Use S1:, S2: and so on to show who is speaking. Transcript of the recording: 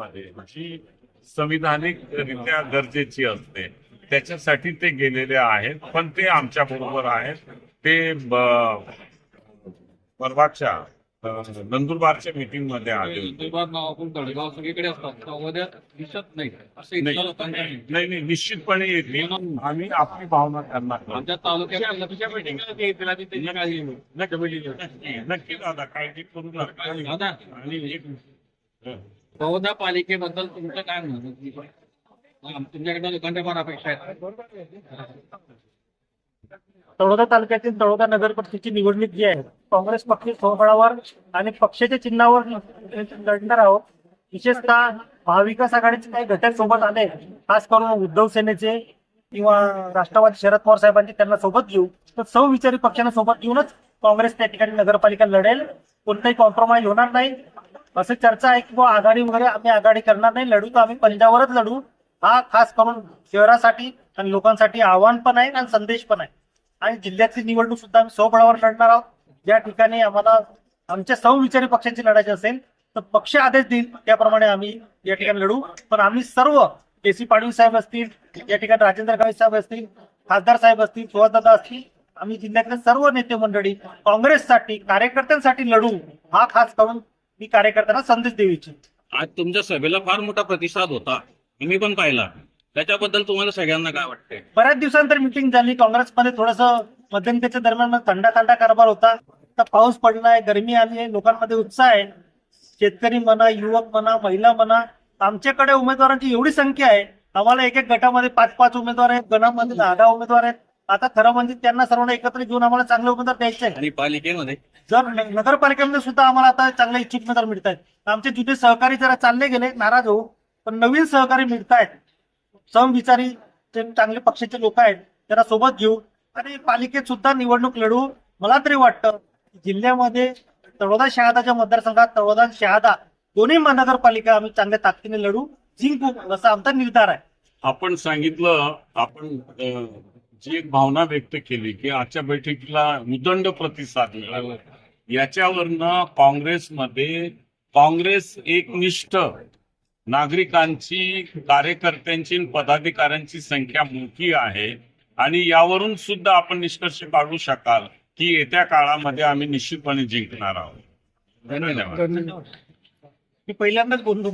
S1: मध्ये जी संविधानिकरित्या गरजेची असते. त्याच्यासाठी ते गेलेले आहेत पण ते आमच्या बरोबर आहेत. ते परवाच्या नंदुरबारच्या मीटिंगमध्ये आले
S2: सगळीकडे असतात. दिसत नाही.
S1: नाही. निश्चितपणे येतील आम्ही आपली भावना
S2: तालुक्यात
S1: नक्की नक्की दादा काळजी करू नका. आणि
S2: बहुधा पालिकेबद्दल तुमचं काय म्हणत तुमच्याकडे लोकांच्या पण अपेक्षा आहेत.
S3: तळोदा तालुक्यातील तळोदा नगरपरिषदेची निवडणूक जी आहे काँग्रेस पक्ष स्वबळावर आणि पक्षाच्या चिन्हावर लढणार आहोत. विशेषतः महाविकास आघाडीचे काही घटक सोबत आले खास करून उद्धव सेनेचे किंवा राष्ट्रवादी शरद पवार साहेबांचे त्यांना सोबत घेऊ. तर सौ विचारी पक्षांना सोबत घेऊनच काँग्रेस त्या ठिकाणी नगरपालिका लढेल. कोणताही कॉम्प्रोमाइज होणार नाही. असं चर्चा आहे की बुवा आघाडी वगैरे आम्ही आघाडी करणार नाही लढू तर आम्ही पंजाबवरच लढू. हा खास करून शहरासाठी आणि लोकांसाठी आव्हान पण आहे आणि संदेश पण आहे. आणि जिल्ह्यातली निवडणूक सुद्धा आम्ही स्वबळावर लढणार आहोत. ज्या ठिकाणी आम्हाला आमच्या सौ विचारी पक्षांची लढायची असेल तर पक्ष आदेश देईल. त्याप्रमाणे आम्ही या ठिकाणी लढू. पण आम्ही सर्व के सी पाडवी साहेब असतील या ठिकाणी राजेंद्र गावित साहेब असतील खासदार साहेब असतील सुहासदादा असतील आम्ही जिल्ह्यातले सर्व नेते मंडळी काँग्रेससाठी कार्यकर्त्यांसाठी लढू. हा खास करून मी कार्यकर्त्यांना संदेश देऊ इच्छितो.
S2: आज तुमच्या सभेला फार मोठा प्रतिसाद होता. मी पण पाहिला. त्याच्याबद्दल तुम्हाला सगळ्यांना काय वाटतंय?
S3: बऱ्याच दिवसानंतर मिटिंग झाली. काँग्रेसमध्ये थोडस मध्यंतरीच्या दरम्यान थंडा थंडा कारभार होता. तर पाऊस पडलाय गरमी आली आहे लोकांमध्ये उत्साह आहे. शेतकरी म्हणा युवक म्हणा महिला म्हणा आमच्याकडे उमेदवारांची एवढी संख्या आहे. आम्हाला एक एक गटामध्ये पाच पाच उमेदवार आहेत गणामध्ये दहा दहा उमेदवार आहेत. आता खरं म्हणजे त्यांना सर्वांना एकत्र घेऊन आम्हाला चांगले उमेदवार द्यायचे आहेत.
S2: आणि पालिकेमध्ये?
S3: जर न- नगरपालिकेमध्ये सुद्धा आम्हाला आता चांगले इच्छुक उमेदवार मिळत आहेत आमचे जुने सहकारी जरा चालले गेले नाराज होऊ पण नवीन सहकारी मिळत आहेत समविचारी जे चांगले पक्षाचे लोक आहेत त्यांना सोबत घेऊ आणि पालिकेत सुद्धा निवडणूक लढवू मला तरी वाटतं जिल्ह्यामध्ये तळोदा शहादाच्या मतदारसंघात तळोदा आणि शहादा दोन्ही महानगरपालिका आम्ही चांगल्या ताकदीने लढू. जिंकू असा आमचा निर्धार आहे.
S1: आपण सांगितलं आपण अं, जी एक भावना व्यक्त केली की आजच्या बैठकीला उदंड प्रतिसाद मिळाला. याच्यावरनं काँग्रेसमध्ये काँग्रेस एकनिष्ठ नागरिकांची कार्यकर्त्यांची आणि पदाधिकाऱ्यांची संख्या मोठी आहे. आणि यावरून सुद्धा आपण निष्कर्ष काढू शकाल की येत्या काळामध्ये आम्ही निश्चितपणे जिंकणार आहोत. धन्यवाद.
S3: मी पहिल्यांदाच बोललो